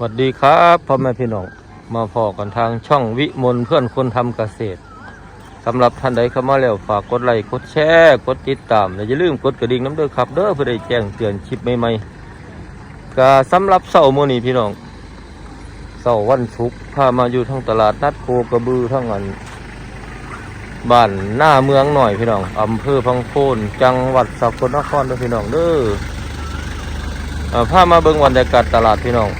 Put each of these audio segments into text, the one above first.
สวัสดีครับพ่อแม่พี่น้องมาพอกันทางช่องวิมลเพื่อนคนทำเกษตรสำหรับท่านใดเข้ามาแล้วฝากกดไลค์กดแชร์กดติดตามและอย่าลืมกดกระดิ่งน้ำเด้อครับเด้อเพื่อได้แจ้งเตือนคลิปใหม่ๆก็สำหรับเสาร์มื้อนี้พี่น้องเสาร์วันศุกร์พามาอยู่ทั้งตลาดนัดโคกระบือทั้งอันบ้านหน้าเมืองหน่อยพี่น้องอำเภอพังโคนจังหวัดสกลนครด้อพี่น้องเด้อเอ่อพามาเบิ่งบรรยากาศตลาดพี่น้อง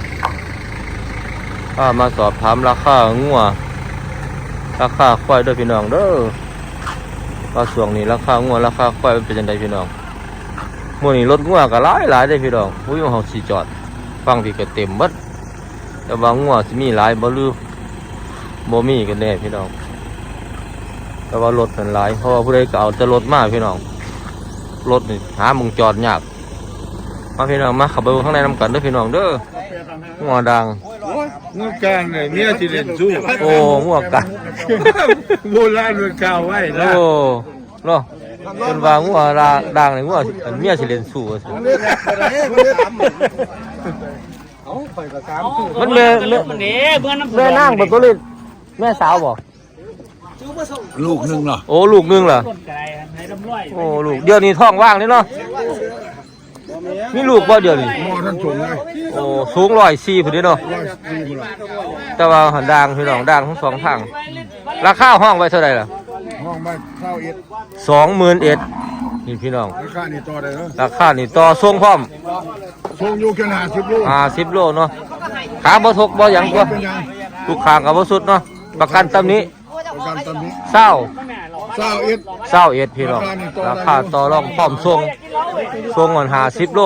ป้ามาสอบถามราคางัวราคาควายด้วยพี่น้องเด้อว่าช่วงนี้ราคางัวราคาควายเป็นยังไงพี่น้องมื่อนี้รถงัวก็หลายหลายได้พี่น้องอุ้ยเขาสีจอด ฟังพี่ก็เต็มหมดแต่ว่างัวสิมีหลายบ่ลือบ่มีกันแน่พี่น้อง แต่ว่ารถมันหลายเพราะว่าผู้ใดก็เอาแต่รถมากพี่น้องรถนี่หามุงจอดยากมาพี่น้องมาขับไปข้างในน้ำกันเด้อพี่น้องเด้องัวดัง เมื่อการเนี่ยเมียสิเล่นสู้โอ้มั่วกันโบราณมันกล่าวไว้โอ้นะเนาะเป็นว่างัวดางดังเลยงัวอันเมียสิเล่นสู้ว่าซั่นมันแม่แม่มันเด้เบื่อน้ำแม่นางบ่ตัวเล็กแม่สาวบ่ลูกหนึ่งเนาะโอ้ลูกหนึงล่ะต้นไก่ให้ลำร้อย โอ้ลูกเดี๋ยวนี้ท้องว่างนี่เนาะ มีลูกบ่เดี๋ยวนี้หมอท่านส่งเลยโอ้สูง104พุ่นเด้เนาะร้อยสี่บุหรี่แต่ว่าหันด่างพี่น้องด่างทั้งสองทางราคาห้องไว้เท่าไหร่ล่ะห้องบ้านเท่าเอ็ด21,000นี่พี่น้องราคานี่ต่อได้เหรอราคานี่ต่อส่งพร้อมส่งอยู่แค่ห้าสิบลูก50โลเนาะขาบ่ทกบ่หยังตัวเป็นยังลูกค้างกับบ่สุดเนาะประกันตำนี้ ประกันตอนนี้เศร้าเศร้าเอ็ดเศร้าเอ็ดพี่น้องราคาต่อรองพร้อมส่งส่งก่อนหาสิบโล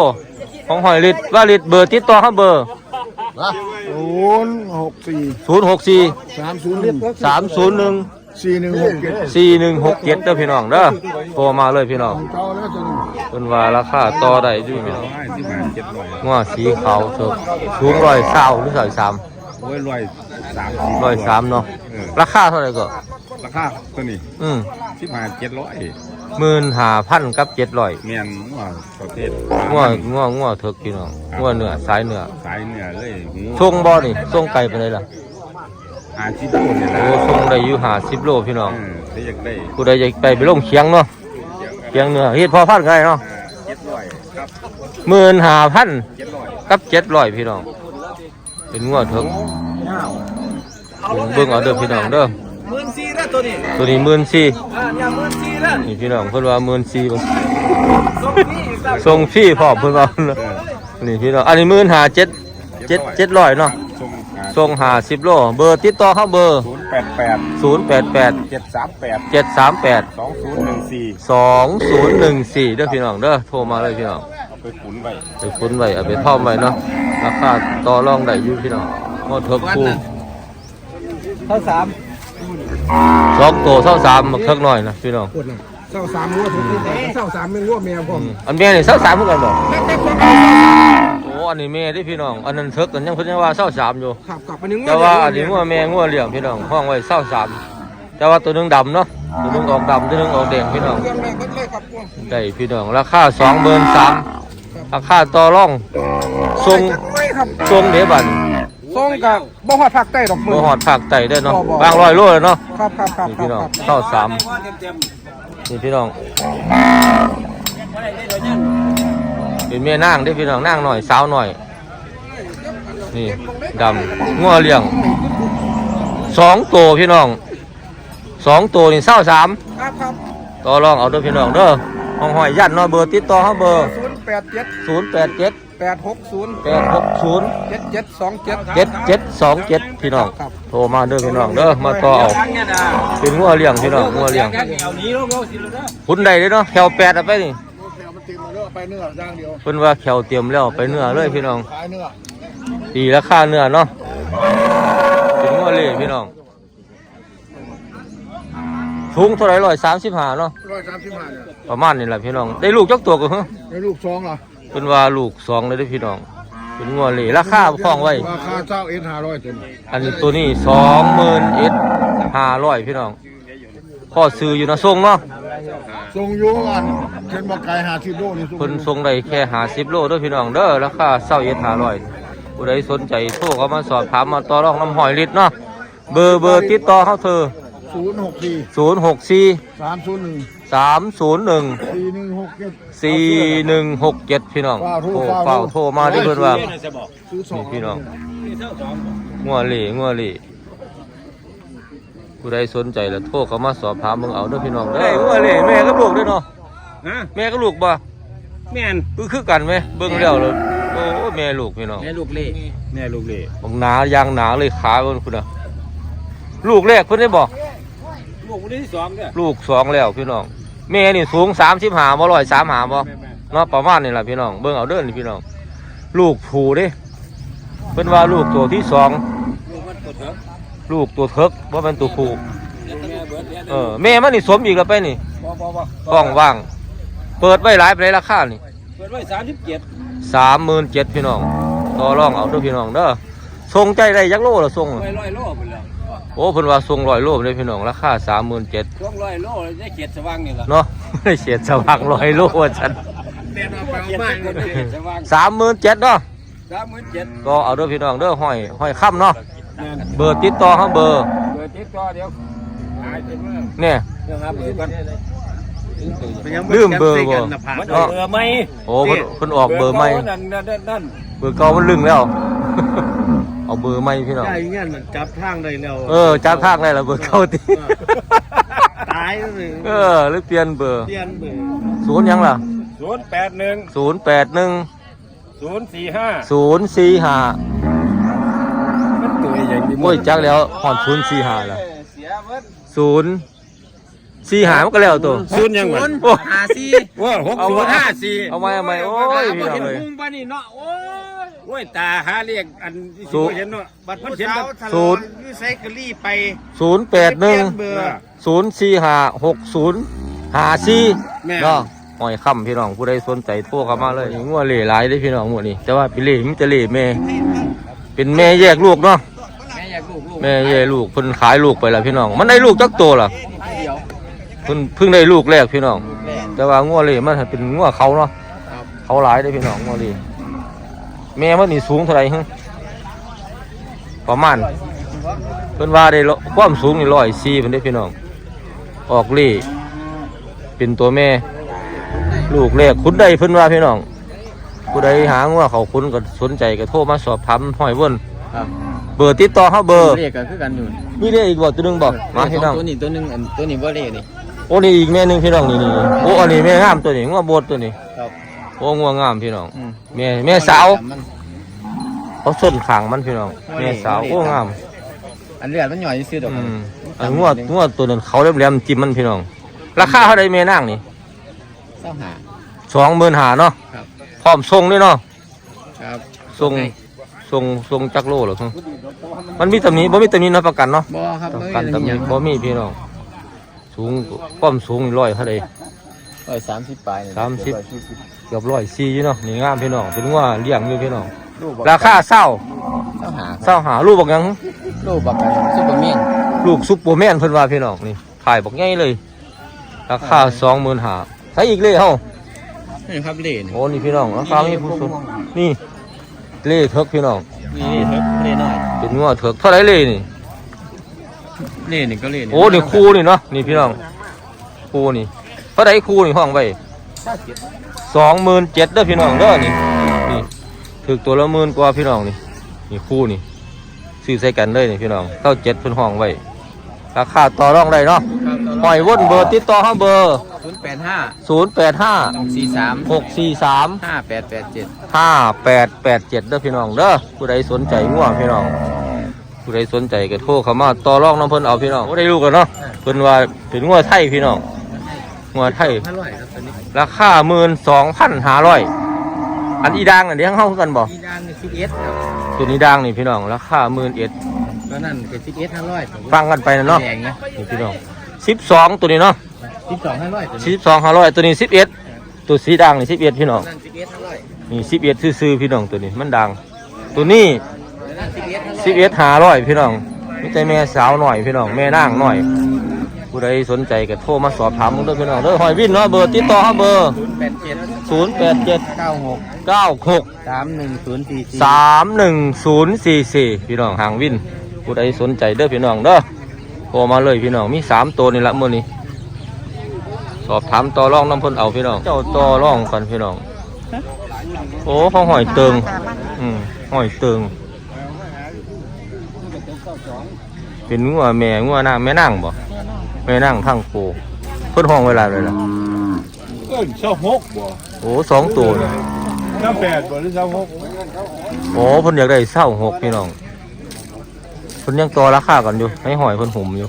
ของหอยลิตรว่าลิตรเบอร์ติดต่อเขาเบอร์ศูนย์หกสี่ศูนย์หกสี่สามศูนย์หนึ่งสามศูนย์หนึ่งสี่หนึ่งหกเจ็ดสี่หนึ่งหกเจ็ดเด้อพี่น้องเด้อโทรมาเลยพี่น้องเก้าแล้วจะหนึ่งเป็นว่าราคาต่อได้ด้วยพี่น้องสิบห้าเจ็ดร้อยง้อสีขาวเถอะสูงร้อยเศร้าหรือร้อยสามโอ้ยร้อยสามร้อยสามเนาะราคาเท่าไหร่ก็ ราคาตัวนี้อืมสิบห้าเจ็ดร้อยหมื่นห้าพันกับเจ็ดร้อยเมียนว่าประเภทง้อง้อง้อเถกพี่น้องง้อเนื้อสายเนื้อสายเนื้อเลยหูส่งบ่นี่ส่งไก่ไปเลยล่ะหาชิโร่เนี่ยนะโอ้ส่งได้อยู่หาสิบโลพี่น้องเออถ้าอยากได้ผู้ใดอยากไปไปลงเชียงเนาะเชียงเนื้อเฮ็ดพอพันไงเนาะเจ็ดร้อยครับหมื่นห้าพันเจ็ดร้อยกับเจ็ดร้อยพี่น้องเป็นงวดเถกเบิ่งเอาเด้อพี่น้องเด้อ หมื่นสี่แล้วตัวนี้ตัวนี้หมื่นสี่อ่าเนี่ยหมื่นสี่แล้วนี่พี่น้องเพิ่นว่าหมื่นสี่บ่ส่งนี่อีกแล้วส่งฟรีพร้อมเพิ่นว่านี่พี่น้องอันนี้หมื่นห้าเจ็ดเจ็ดเจ็ดร้อยเนาะส่งหาส่งหาสิบโลเบอร์ติดต่อเขาเบอร์ศูนย์แปดแปดศูนย์แปดแปดเจ็ดสามแปดเจ็ดสามแปดสองศูนย์หนึ่งสี่สองศูนย์หนึ่งสี่เด้อพี่น้องเด้อโทรมาเลยพี่น้องเอาไปขุนไว้ไปคุ้นไว้เอาไปท่อมไว้เนาะราคาต่อรองได้อยู่พี่น้องหมดเทิกคูเท่าสาม สองโตเท่าสามมาเทิกหน่อยนะพี่น้องเศร้าสามงัวถูกเศร้าสามเป็นงัวแมวผอืมมอันแม่นี่เท่าสามเหมือนกันบ่โอ้อันนี้แม่ที่พี่น้องอันนั้นเทิกกันยังเพิ่นยังว่าเท่าสามอยู่ ขับกลับไปนึงแต่ว่าอันนี้งัวแม่งัวเลี้ยงพี่น้องห้องไว้เท่าสามแต่ว่าตัวหนึงดำเนาะตัวหนึงออกดำตัวหนึงออกแดงพี่น้องเรื่องแรกเลยครับได้พี่น้องราคาสองหมื่นสามราคาต่อรองทรง ไม่ครับ ทรงเดบัน ส่งกับบ่ฮอดผักใต้ดอกมืบ่อหอดภาคใต้ได้อเนาะบ่บ่ บางร้อยโลเลยเนาะครับครับครับนี่พี่น้องเท่าสามนี่พี่น้องเป็นแม่นางได้อพี่น้องนางหน่อยสาวหน่อย นี่ดำงัวเลี้ยงสองตัวพี่น้องสองตัวนี่เศร้าสามครับครับต่อรองเอาเด้อพี่น้องเด้อห้องหอยยันเนาะเบอร์ติดต่อเขาเบอร์ศูนย์แปดเจ็ดศูนย์แปดเจ็ด แปดหกศูนย์แปดหกศูนย์เจ็ดเจ็ดสองเจ็ดเจ็ดเจ็ดสองเจ็ดพี่น้องครับโทรมาเด้อพี่น้องเด้อมาต่อเอาทั้งเนี่ยนะเป็นงัวเลี้ยงพี่น้องงัวเลี้ยงเอานี้ลงลงสิลูกนะคุณใดเลยเนาะแขวแปดเอาไปนี่เดี๋ยวมันติดมาเนื้อไปเนื้อย่างเดียวเพิ่นว่าแขวเตรียมแล้วไปเนื้อเลยพี่น้องขายเนื้อตีราคาเนื้อเนาะเป็นงัวเลี้ยงพี่น้องสูงเท่าไหร่ร้อยสามสิบห้าเนาะร้อยสามสิบห้าเนี่ยประมาณนี้แหละพี่น้องได้ลูกจักตัวก็เหรอในลูกสองเหรอ เป็นว่าลูกสองเลยเด้อพี่น้อง เป็นงัวเลี้ยงราคาคล้องไว้ ราคาเจ้าเอ็นห้าร้อยเต็มอันนี้ตัวนี้สองหมื่นเอ็ดห้าร้อยพี่น้องพ่อซื้ออยู่นะส่งเนาะส่งอยู่กันเช่นบ่ไก่หาสิบโลนี่ส่งเพิ่นส่งได้แค่หาสิบโลเด้วยพี่น้องเด้อราคาเศร้าเอ็ดห้าร้อยผู้ใดสนใจโทรเข้ามาสอบถามมาต่อรองน้ำหอยลิตรเนาะเบอร์เบอร์ติดต่อเขาเธอศูนย์หกสี่ศูนย์หกสี่สามศูนย์หนึ่ง สามศูนย์หนึ่งสี่หนึ่งหกเจ็ดสี่หนึ่งหกเจ็ดพี่น้องฝ้าโทรโทรฝ้าเฝ้าโทโทรรมาที่เพื่อนว่าซื้อสองนี่พี่น้องนี่เท่าสองงัวเหล่งัวเหล่ผู้ใดสนใจแล้วโทรเข้ามาสอบถามมึงเอาเด้อพี่น้องเด้องัวเหล่แม่กับลูกเด้อเนาะฮะแม่กับลูกบ่แม่นคือคือกันไหมเบิ่งแล้วเลยโอ้แม่ลูกพี่น้องแม่ลูกเล่แม่ลูกเล่บังหนายางหนาเลยขาเพิ่นคุณน่ะลูกแรกเพิ่นได้บอกลูกคนที่สองเด้อลูกสองแล้วพี่น้อง แม่นี่สูงสามสิบหาบ่ร้อยสามหาบ่แม่แม่เนาะประมาณนี่แหละพี่น้องเบิ่งเอาเด้อนี่พี่น้องลูกผูเด้เพิ่นว่าลูกตัวที่สองลูกมันกดเถอะลูกตัวเถิกว่าเป็นตัวผูแม่เบิดเออแม่มันนี่สมอีกแล้วไปนี่บ่บ่บ่กล้องว่าง เปิดไว้หลายไปราคานี่เปิดไว้สามสิบเจ็ดสามหมื่นเจ็ดพี่น้องต่อรองเอาเด้อพี่น้องเด้อส่งใจได้ยักโลละส่งร้อยร้อยโลไปแล้ว โอ้เพิ่นว่าส่งร้อยโลเลยพี่น้องราคาสามหมื่นเจ็ดช่วงร้อยโลได้เกียรติสว่างนี่ล่ะเนาะไม่ได้เสียดสว่างร้อยโลว่าฉันเกียรติสว่างสามหมื่นเจ็ดเนาะสามหมื่นเจ็ดก็เอาเด้อพี่น้องเด้อห้อยห้อยค่ำเนาะแม่นเบอร์ติดต่อเขาเบอร์เปิดติดต่อเดี๋ยวหายเป็นเมื่อเนี่ยเดี๋ยวหาเบอร์ก่อนลืมเบอร์บ่มันเอาเบอร์ไหมโอ้เพิ่นเพิ่นออกเบอร์ใหม่นั่นนั่นนั่นนั่นเบอร์เก่ามันลึงแล้ว เอาเบอร์ใหม่พี่น้อง ได้เงี้ยมันจับทางได้แล้วเออจับทางได้ละเบอร์เก่าติตายเลยเออหรือเปลี่ยนเบอร์เปลี่ยนเบอร์ศูนย์หยังล่ะศูนย์แปดหนึ่งศูนย์แปดหนึ่งศูนย์สี่ห้าศูนย์สี่ห้ามันตัวใหญ่ดีโอ้ยจักแล้วหอนศูนย์สี่ห้าละเสียเบิดศูนย์สี่ห้ามันก็แล้วตัว ศูนย์ยังไงโอ้ห้าสี่ว่าหกเอาศูนย์ห้าสี่เอาไว้เอาไว้โอ้ยพี่น้องเลยมุมปานี่เนาะโอ้ยโอ้ยตาหาเรียกอันที่ศูสูนย์เห็นเนาะบัดมันเมื่อเห็นเช้าแบบทะศูเลาะนย์นี่ไซเคิลี่ไปศูนย์แปดหนึ่งเบอร์ ศูนย์สี่ห้าหกศูนย์ห้าสี่แม่ เนาะหอยค่ำพี่น้องผู้ใดสนใจโทรเข้ามาเลยงัวเหล่หลายได้อพี่น้องหมดนี่แต่ว่าเป็นเหล่มันจะเหล่แม่เป็นแม่แยกลูกเนาะแม่อยากลูกลูกแม่แยกลูกเพิ่นขายลูกไปแล้วพี่น้อง มันได้ลูกจักตัวล่ะเดียวเพิ่นเพิ่งได้ลูกแรกพี่น้อง แต่ว่างัวเหล่มันเป็นงัวเขาเนาะเขาหลายได้อพี่น้องงัวเหล่ แม่มันนี่สูงเท่าไหร่ฮะประมาณเพิ่นว่าได้ร้อยความสูงนี่ร้อยสี่เพิ่นได้อพี่น้อง ออกเหล่เป็นตัวแม่ ลูกแรกคุณใดเพิ่นว่าพี่น้องผู้ใดหางัวเขาคุณก็สนใจก็โทรมาสอบถามห้อยเบิ่นครับเบอร์ติดต่อเฮาเบอร์เรียกกันคือกันอยู่มีเลขอีกบ่ตัวหนึงบ่มาพี่น้องตัวนี้ตัวนึงอันตัวนี้บ่เล่นี่โอ้นี่อีกแม่หนึงพี่น้องนี่นี่โอ้อันนี้แม่งามตัวนี้งัวบดตัวนี้ครับ โอ้งัวงามพี่น้องอืม แม่แม่สาวมันเขาส้นขางมันพี่น้องแม่สาวโอ้งามอันเลือดมันหย่อยซื่อดอกอืมอันงัวงัวตัวนั้นเขาแหลมๆจิ้มมันพี่น้อง ราคาเท่าใดแม่นางนี่เศร้าหา25,000เนาะครับ พร้อมส่งด้วยเนาะครับส่งส่งส่งจักโลเหรอครับมันมีตำหนี้บ่มีตำหนี้นับประกันเนาะ บ่ครับประไม่กันมีตำหหนี้ยังบ่มีพี่น้อง สูงความสูงร้อยเท่าใด ร้อยสามสิบปลายนี่สามสิบ ร้อยสี่สิบเกือบร้อยสี่อยู่เนาะนี่งามพี่น้องเป็นงัวเลี้ยงอยู่พี่น้องลูกบักราคาเศร้าเศร้าหาเศร้าหาลูกบอกหยังลูกบักซุปเปอร์แมนลูกซุปเปอร์แมนเพิ่นว่าพี่น้องนี่ขายบอกง่ายเลย ราคาสองหมื่นหาใช้อีกเลยเฮานี่ครับเล่นี่โอ้นี่พี่น้องราคาไม่ผู้ชมนี่เล่เถิกพี่น้องนี่ครับเล่น้อยเป็นงัวเถิกเท่าไรเล่นี่เล่นี่ก็เล่นี่โอ้นี่คู่นี่เนาะนี่พี่น้องคู่นี่เท่าไรคู่นี่ห้องไว้ สองหมื่นเจ็ดเด้อพี่น้องเด้อนี่นี่ถึกตัวละหมื่นกว่าพี่น้องนี่นี่คู่นี่ซื้อใส่กันเลยนี่พี่น้องเท่าเจ็ดเพิ่นห้องไว้ราคาต่อรองได้เนาะหอยวนเบอร์ติดต่อห้าเบอร์ศูนย์แปดห้าศูนย์แปดห้าสี่สามหกสี่สามห้าแปดแปดเจ็ดห้าแปดแปดเจ็ดเด้อพี่น้องเด้อผู้ใดสนใจง่วงพี่น้องผู้ใดสนใจก็โทรเข้ามาต่อรองน้ำเพิ่นเอาพี่น้องบ่ได้รู้กันเนาะเพิ่นว่าเป็นงัวไทยพี่น้อง งัวไทยห้าร้อยครับตัวนี้ราคาหมื่นสองพันห้าร้อยอันอีดังอันเลี้ยงเข้ากันบ่อีด้านนี่สิบเอ็ดครับตัวนี้ดังนี่พี่น้องราคาหมื่นเอ็ดตัวนั้นเป็นสิบเอ็ดห้าร้อยฟังกันไปนะเนาะแดงนะนี่พี่น้องสิบสองตัวนี้เนาะสิบสองห้าร้อยตัวนี้สิบสองห้าร้อยตัวนี้สิบเอ็ดตัวสีดังนี่สิบเอ็ดพี่น้องตัวนั้นสิบเอ็ดห้าร้อยนี่สิบเอ็ดซื่อๆพี่น้องตัวนี้มันดัง ตัวนี้ตัวนั้นสิบเอ็ดห้าร้อยสิบเอ็ดห้าร้อยพี่น้องมีแต่แม่สาวหน่อยพี่น้องแม่นางหน่อย ผู้ใดสนใจก็โทรมาสอบถามมึงเด้อพี่น้องเด้อหอยวินเนาะเบอร์ติดต่อเฮาเบอร์ศูนย์แปดเจ็ด0ศูนย์แปดเจ็ดเก้าหกเก้าหกสามหนึ่งศูนย์สี่สี่สามหนึ่งศูนย์สี่สี่พี่น้องห่างวินผู้ใดสนใจเด้อพี่น้องเด้อโทรมาเลยพี่น้องมีสามตัวนี่ละมื้อนี้สอบถามต่อรองน้ำเพ่นเอาพี่น้องเจ้าต่อรองกันพี่น้องโอ้เขาหอยเติงอืมหอยเติงเป็นงัวแม่งัวนางแม่นางบ่ แม่นางทั้งโคเพิ่นห้องเวลาเลยล่ะเกินเช้าหกบ่โอ้สองตัวนี่เช้าแปดบ่หรือเช้าหกโอ้เพิ่นอยากได้เศร้าหกพี่น้องเพิ่นยังต่อราคากันอยู่ให้หอยเพิ่นหุ่มอยู่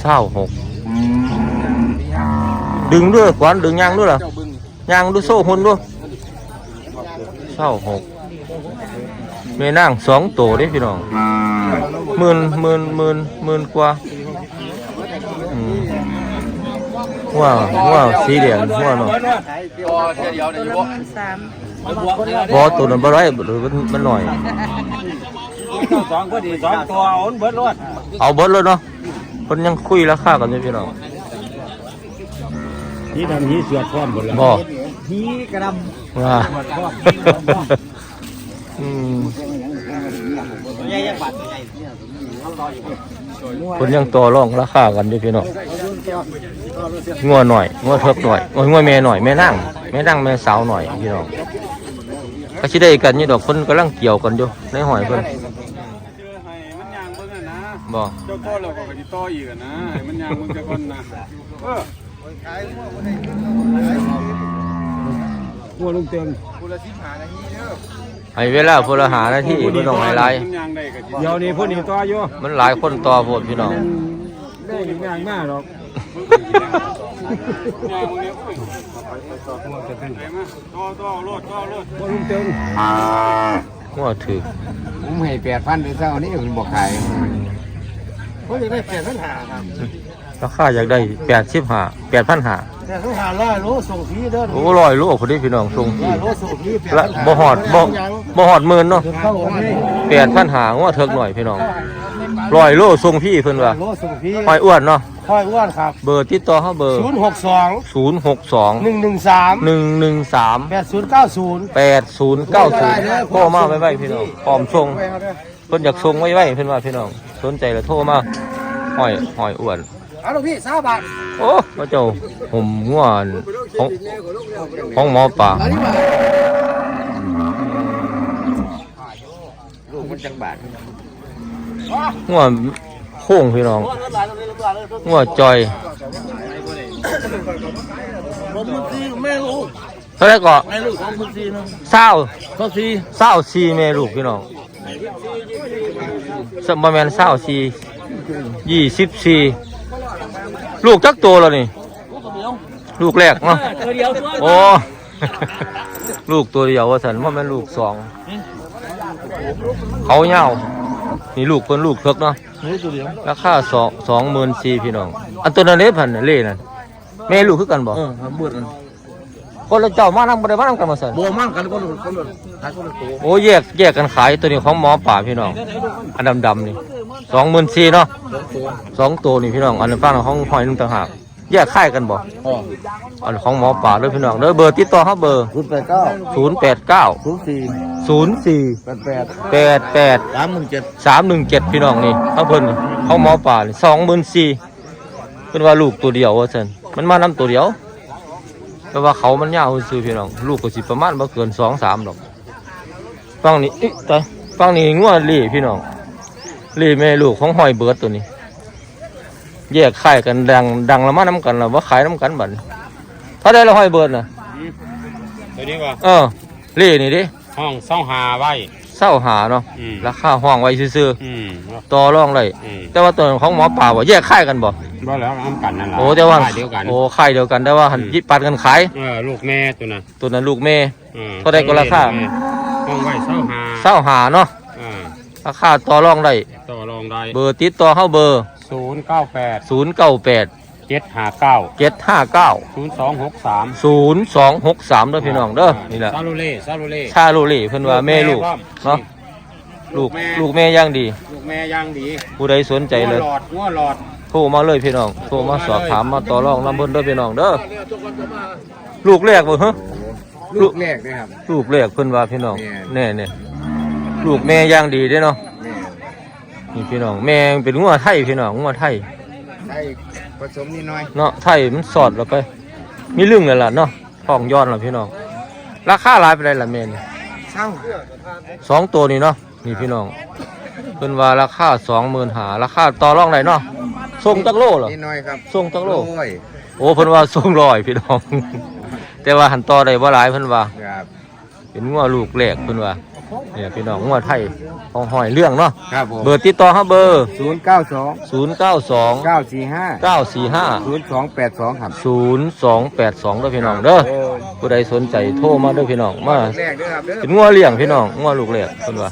เศร้าหกดึงด้วยกวนดึงยางด้วยล่ะยางดูโซ่หุ่นด้วยเศร้าหกแม่นางสองตัวเด้พี่น้องหมื่นหมื่นหมื่นหมื่นกว่า ว้าวว้าวสีเหลืองว้าวเนาะสามบอตัวนั้นบ่ไรหรือมันมันหน่อยสองพอดีสองตัวเอาเบิดรถเอาเบิดเลยเนาะเพิ่นยังคุยราคากันอยู่พี่น้องนี่ทำนี้เสือพร้อมหมดแล้วบ่นี่กระดว่าอืมเพิ่นยังต่อรองราคากันอยู่พี่น้อง งัวหน่อยงัวเทิกหน่อยโอ้ยงัวแม่หน่อยแม่นั่งแม่นั่งแม่สาวหน่อยพี่น้องก็สิได้กันอยู่ดอกเพิ่นกำลังเกี่ยวกันอยู่ในหอยเพิ่นเจอให้มันยางเบิ่งอะนะบ่เจ้าโตแล้วก็สิต่ออีกอะนะให้มันยางเบิ่งจักคนนะเออหัวลุงเต็มให้เวลาพลหานาทีบ่ต้องให้หลายมันยางได้ก็สิเดี๋ยวนี้ผู้นี้ต่ออยู่มันหลายคนต่อโพดพี่น้องได้ยางมากหรอก ยางมึงเนี่ยโอ้ยไปมาต่อต่อรถต่อรถหัวลุงเต็มงัวถือผมให้แปดพันเดือเช้านี้มันบอกขายเขาอยากได้แปดพันหาครับราคาอยากได้แปดสิบห้าแปดพันหา แปดพันหาร้อยโลส่งฟรีเด้อโอ้ลอยลูกคนนี้พี่น้องทรงที่ร้อยโลส่งฟรีแปดละพันบ่หอดบ่บ่หอดหมื่นเนาะเข้าออกมาแปดพันหางัวเถิกหน่อยพี่น้องลอยโลทรงพี่เพิ่นว่าโลส่งฟรีหอยอ้วนเนาะค่อยอ้วนครับเบอร์ติดต่อเฮาเบอร์ศูนย์หกสองศูนย์หกสองหนึ่งหนึ่งสามหนึ่งหนึ่งสาม แปดศูนย์เก้าศูนย์ แปดศูนย์เก้าศูนย์โทรมาไว้ไว้พี่น้องพร้อมส่งเพิ่นอยากส่งไว้ไว้เพิ่นว่าพี่น้องสนใจแล้วโทรมาหอยหอยอ้วน เอาลูกพี่สามบาทโอ้พระเจ้าผมง่วนของของหมอป่าลูกมันจังบาทง่วนโค้งพี่น้องง่วนจอยแม่ลูกเท่าไหรก็แม่ลูกสองพันสี่นะเศร้าเขาสี่เศร้าซีแม่ลูกพี่น้องสมบแมนเศร้าซียี่สิบสี่ ลูกจักตัวแล้วนี่ ลูกแรกเนาะโอ้ ลูกตัวเดียวว่าสันว่าแม่นลูกสอง เขาเหี่ยวนี่ลูกเป็นลูกเพิกเนาะนี่ตัวเดียวราคาสองสองหมื่นสี่พี่น้อง อันตัวนั้นเล่พันน่ะเล่นั่นแม่ลูกคือกันบ่เออครับเบิดกันคนละเจ้ามานั่งบ่ได้มานั่งกันมาสันบัวมั่งกันก็หลุดก็หลุดขายคนละตัวโอ้แยกแยกกันขายตัวนี้ของหมอป่าพี่น้อง อันดำดำๆนี่ สองหมื่นสี่เนาะสองตัวนี่พี่น้อง อันนั้นฟังของหอยนึงต่างหากแยกค่ายกันบ่อ๋ออันของหมอป่าเด้อพี่น้องเด้อเบอร์ติดต่อเขาเบอร์ศูนย์แปดเก้าศูนย์แปดเก้าศูนย์สี่ศูนย์สี่แปดแปดแปดแปดสามหมื่นเจ็ดสามหนึ่งเจ็ดพี่น้องนี่เขาเพิ่นเขาหมอป่าสองหมื่นสี่เป็นว่าลูกตัวเดียวว่าซั่นมันมานํตัวเดียว แต่ว่าเขามันยาวซื่อพี่น้อง ลูกก็สิประมาณบ่เกินสองสามดอกฟังนี่อิ๊ะตายฟังนี่งัวเล่พี่น้อง เล่แม่ลูกของหอยเบิร์ดตัวนี้ แยกขายกันดังดังละมาน้กันแล้วว่าขายน้กันบัดนี้เท่าไดละหอยเบิร์ดน่ะตัวนี้ว่าเออเล่นี่ดิห้องเศร้าหาไว้เศร้าหาเนาะอืมราคาห้องไว้ซื่ออืมๆต่อรองได้อืมแต่ว่าตัวของหมอป่าบ่แยกค่ายกันบ่บ่แล้วน้ำกันนั่นล่ะโอ้แต่ว่าค่ยเดียวกันโอ้ค่ายเดียวกันแต่ว่าหันอืมยิปัดกันขายเออลูกแม่ตัวน่ะตัวนั้นลูกแม่ออเท่าใดก็ราคาห้องไว้เศร้าหาเศร้าหาเนาะเออ ราคาต่อรองได้ ต่อรองได้เบอร์ติดต่อเฮาเบอร์ ศูนย์เก้าแปด098 เจ็ดห้าเก้า759 ศูนย์สองหกสาม0263เด้อพี่น้องเด้อนี่แหละซาลูเล่ซาลูเล่ชาลูเล่เพิ่นว่าแม่ลูกเนาะลูกลูกแม่ย่างดี ลูกแม่ย่างดีผู้ใดสนใจเลยหัวหลอดหัวหลอดโทรมาเลยพี่น้องโทรมาสอบถามมาต่อรองลำเพิ่นเด้อพี่น้องเด้อลูกแรกบ่ฮะ ลูกแรกนะครับ ลูกแรกเพิ่นว่าพี่น้องแม่ แน่เนี่ย ลูกแม่ย่างดีเด้เนาะแม่นี่พี่น้องแม่เป็นงัวไทยพี่น้องงัวไทยใส่ผสมนิดหน่อยเนาะไทยมันสอดแล้วไป มีเรื่องนั่นล่ะเนาะท้องย้อนล่ะพี่น้องราคาหลายไปได้ล่ะแม่นี่เศร้าสองตัวนี่เนาะนี่พี่น้องเพิ่นว่าราคา20,000หาราคาต่อรองได้เนาะส่งจักโลเหรอนิดหน่อยครับส่งจักโลโอ้ยโอ้เพิ่นว่าส่งร้อยพี่น้อง แต่ว่าหันต่อได้บ่หลายเพิ่นว่าครับเป็นงัวลูกแรกเพิ่นว่า เนี่ยพี่น้องงัวไทยของหอยเรื่องเนาะครับผมเบอร์ติดต่อเฮาเบอร์ ศูนย์เก้าสอง092 เก้าสี่ห้า945 ศูนย์สองแปดสองครับ 0282เด้อพี่น้องเด้อผู้ใดสนใจโทรมาเด้อพี่น้องมาแรกเด้อครับเด้อเป็นงัวเลี้ยงพี่น้องงัวลูกแรกเพิ่นว่า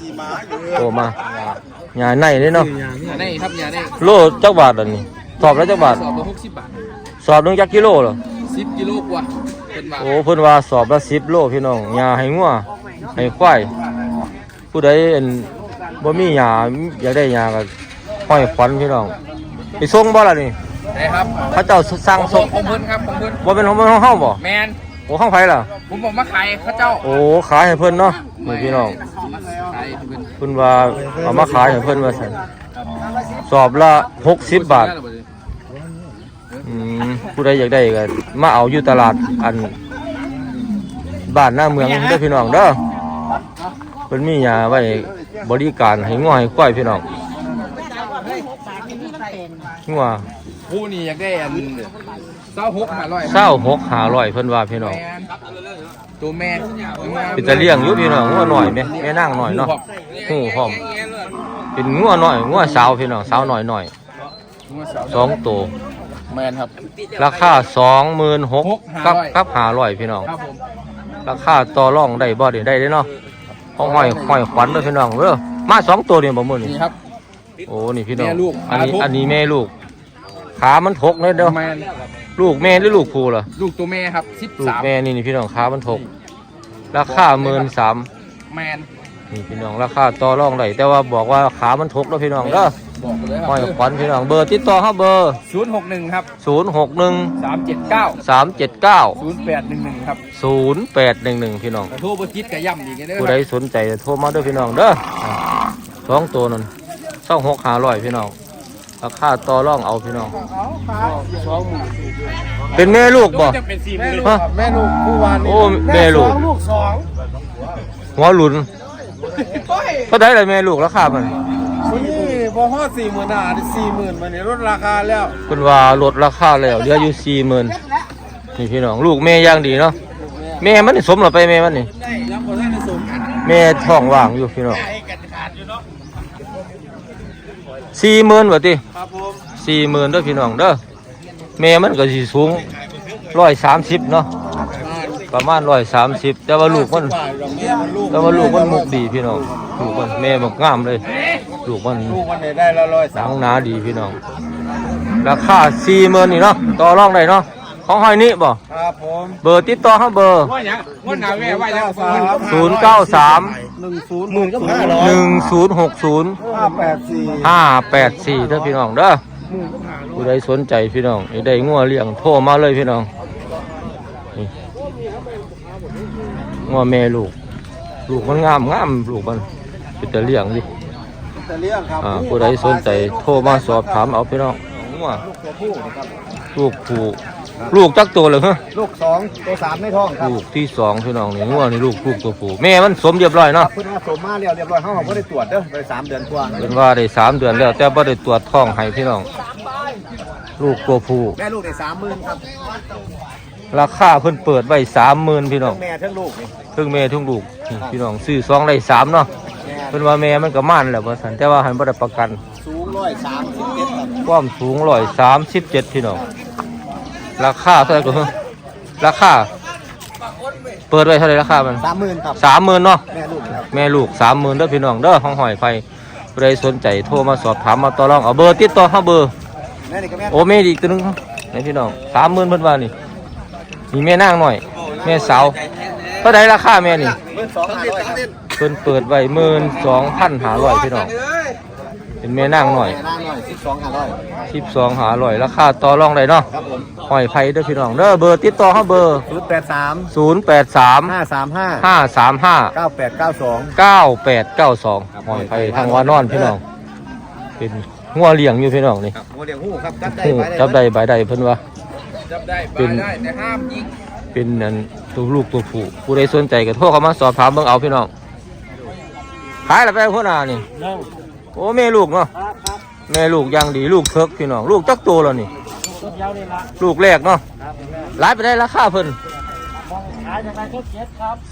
โทรมาหญ้าในเด้เนาะอย่าได้ครับอย่าได้โลจักบาทอันนี้สอบแล้วจักบาทสอบละหกสิบบาทสอบหนึงจักกิโลเหรอ สิบกิโลกว่าเป็นบาท โอ้เพิ่นว่าสอบละ10โลพี่น้องหญ้าให้งัวให้ควาย ผู้ใดอันบ่มีหญ้าอยากได้หญ้าก็ห้อยขวัญพี่น้องไปส่งบ่ล่ะนี่ได้ครับเขาเจ้าสั่งส่ส่งงของเพิ่นครับของเพิ่นบ่เป็นของของเฮาบ่แมนโอ้ของไผล่ะ ผมบอกมาขายเข้าเจ้า โอ้ขายให้เพิ่นเนาะนี่พี่น้องขายให้เพิ่นเพิ่นว่าเอามาขายให้เพิ่นว่าซั่นสอบละ60บาทอืมผู้ใดอยากได้ก็มาเอาอยู่ตลาดอันบ้านหน้าเมืองเด้อพี่น้องเด้อ เพิ่นมีหยาไว้บริการให้งัวให้ควายพี่น้องงัวผู้นี่อยากได้อันเศร้าหกห้าร้อยเศร้าหกหาร้อยเพิ่นว่าพี่น้องแมนตัวแม่เป็นตะเลี้ยงอยู่พี่น้องงัวหน่อยแม่แม่นางหน่อยเนาะหูพร้อมเป็นงัวหน่อยงัวสาวพี่น้องสาวหน่อยหน่อยสองตัวแมนครับ ราคาสองหมื่นหก6,500กับกับหาร้อยพี่น้องครับผมราคาต่อรองได้บ่ได้ได้เด้เนาะ ห้องห้อยห้อยขวัญเด้อพี่น้องเด้อมาสองตัวนี่บ่มื้อนี่นี่ครับ โอ้นี่พี่น้องแม่ลูกอันนี้ขาทุก อันนี้แม่ลูก ขามันถกเลยเด้อแมนลูกแม่หรือลูกครูล่ะลูกตัวแม่ครับสิบลูกสามแม่นี่นี่พี่น้องขามันถกราคาหมื่นสามแมน นี่พี่น้องราคาต่อรองได้แต่ว่าบอกว่าขามันถกแล้วพี่น้องเด้อบอกเลยคห้อยรับขวัญพี่น้องเบอร์ติดต่อเฮาเบอร์ ศูนย์หกหนึ่งครับ061 สามเจ็ดเก้า379 ศูนย์แปดหนึ่งหนึ่งครับ0811 พี่น้อง แต่โทรบจิตกับย่ำอีกเด้อผู้คใดรับสนใจโทรมาเด้อพี่น้องเด้อสองตัวนั่นสองหกหาร้อยพี่น้องราคาต่อรองเอาพี่น้องเป็นแม่ลูกบ่ จะเป็นสี่หมื่นฮะ แม่ลูกผู้วานโอ้แม่ลูกลูกสองหัวหลุน ก็ได้เลยแม่ลูกราคามันนี่พอฮอดสี่หมื่นอะสี่หมื่นมันเนี่ยลดราคาแล้วคุณว่าลดราคาแล้วเหลืออยู่สี่หมื่นนี่พี่น้องลูกแม่ย่างดีเนาะแม่มันนี่สมหรือไปแม่มันนี่ยังพอได้ในสมแม่ท้องว่างอยู่พี่น้องสี่หมื่นวะติครับผมสี่หมื่นเด้อพี่น้องเด้อแม่มันก็สิสูงร้อยสามสิบเนาะ ประมาณร้อยสามสิบแต่ว่าลูกมันฝ่ายดอกเบี้ยมันลูกแต่ว่าลูกมันมุกดีพี่น้องลูกมันแม่มันงามเลย ลูกมันลูกมันเนี่ยได้ละร้อยหนังหนาดีพี่น้องราคาสี่หมื่นนี่เนาะต่อรองได้เนาะของหอยนี่บ่ครับผมเบอร์ติดต่อเขาเบอร์ว่าอย่างว่าหนาแม่ว่าอย่างศูนย์เก้าสามหนึ่งศูนย์หมื่นก็ห้าร้อยหนึ่งศูนย์หกศูนย์ห้าแปดสี่ห้าแปดสี่เด้อพี่น้องเด้อผู้ใดสนใจพี่น้องอยากได้งัวเลี้ยงโทรมาเลยพี่น้อง งัวแม่ลูก ลูกมันงามงามลูกมันเป็นแต่เลี้ยงดิแต่เลี้ยงครับอ่าผู้ใดสนใจโทรมาสอบถามเอาพี่น้องงัวตัวผู้นะครับลูกผู้ลูกจักตัวเลยฮะลูกสองตัวสามในท้องครับลูกที่สองพี่น้องนี่งัวนี่ลูกลูกตัวผู้แม่มันสมเรียบร้อยเนาะเพิ่งมาสมมาแล้วเรียบร้อยเขาเขาได้ตรวจเด้อไปสามเดือนกว่าเป็นว่าได้สามเดือนแล้วแต่บ่ได้ตรวจท้องให้พี่น้อง ลูกตัวผู้แม่ลูกได้สามหมื่นครับ ราคาเพิ่นเปิดไว้สามหมื่นพี่น้องแม่ทั้งลูกนี่ทั้งแม่ทั้งลูกนี่พี่น้องซื้อซองได้สามเนาะแม่เพิ่นว่าแม่มันก็ม่านแหละว่าซั่นแต่ว่าให้บ่ได้ประกันสูงร้อยสามสิบเจ็ดครับความสูงร้อยสามสิบเจ็ดพี่น้องราคาเท่าไหร่ก็เฮ้อราคาเปิดไว้เท่าไหร่ราคามันสามหมื่นครับสามหมื่นเนาะแม่ลูกครับแม่ลูกสามหมื่นเด้อพี่น้องเด้อห้องหอยไฟผู้ใครสนใจโทรมาสอบถามมาต่อรองเอาเบอร์ติดต่อเฮาเบอร์แม่นี่ก็แม่โอ้แม่อีกตัวหนึงนี่พี่น้องสามหมื่นเพิ่นว่านี่ มีแม่นางหน่อย แม่สาวเท่าไหร่ราคาแม่นี่หมื่นสองห้าร้อยครับเพิ่นเปิดไว้หมื่นสองพันหาร้อยพี่น้องเป็นแม่นางหน่อยแม่นางหน่อยสิบสองห้าร้อยสิบสองหาร้อยราคาต่อรองได้เนาะครับผมขหอยไผ่เด้อพี่น้องเด้อเบอร์ติดต่อเขาเบอร์ศูนย์แปดสามศูนย์แปดสามห้าสามห้าห้าสามห้าเก้าแปดเก้าสองเก้าแปดเก้าสองหอยไผ่ทางวานอนพี่น้อง เป็นงัวเลี้ยงอยู่พี่น้องนี่ครับโมเดลหู้ครับจับได้หูไปจับได้ใบใดเพิ่นว่า จับได้เป็นปลาได้แต่ห้ามยิงเป็นอันตัวลูกตัวผู้ผู้ใดสนใจก็โทรเข้ามาสอบถามเบิ่งเอาพี่น้องขายแล้วไปพ่อนานี่โอ้แม่ลูกเนาะแม่ลูกย่างดีลูกเทิกพี่น้องลูกจักโตแล้วนี่ลูกแรกเนาะหลายไปได้ราคาเพิ่น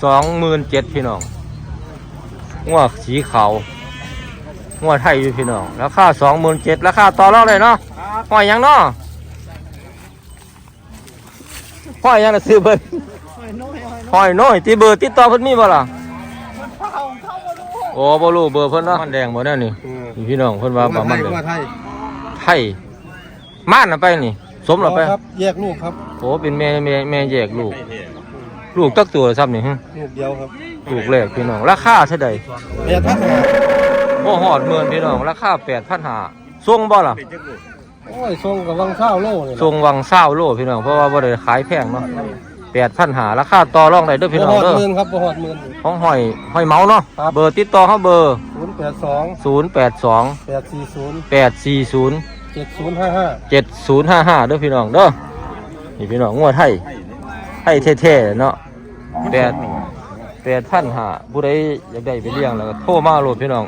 สองหมื่นเจ็ดพี่น้องงวสีขาวงวไทยอยู่พี่น้องราคาสองหมื่นเจ็ดราคาต่อรองเลยเนาะหอยยังเนาะ ห้อยหยังน่ะซื้อเพิ่นห้อยน้อยตีเบอร์ติดต่อเพิ่นมีบ่ล่ะโอ้บ่รู้เบอร์เพิ่นเนาะมันแดงบ่แน่นี่นี่พี่น้องเพิ่นว่าประมาณเด้อว่าไทยไทยม่านน่ะไปนี่ สมแล้วไปครับแยกลูกครับโอ้เป็นแม่แม่แม่แยกลูก ลูกตักตัวซ้ำนี่ฮะลูกเดียวครับลูกแรกพี่น้องราคาเท่าใดแม่ทักหาโอ้หอดหมื่นพี่น้องราคาแปดพันหาส่งบ่ล่ะ โอ้ยทรงกับวังเช้าโลนี่ส่งวังเศร้าโลพี่น้องเพราะว่าบ่ได้ขายแพงเนาะแปดพันหาราคาต่อรองได้เด้อพี่บ่น้อหงอดเด้อหมื่นครับบ่หอดหมื่นของหอยหอยเมาเนาะครับเบอร์ติดต่อเขาเบอร์ศูนย์แปดสองศูนย์แปดสองแปดสี่ศูนย์แปดสี่ศูนย์เจ็ดศูนย์ห้าห้าเจ็ดศูนย์ห้าห้าเด้อพี่น้องเด้อนี่พี่น้องงวดไทยไทยเท่ๆเนาะแปดแปดพันหาผู้ใดอยากได้ไปเลี้ยงแล้วก็โทรมาโหลดพี่น้อง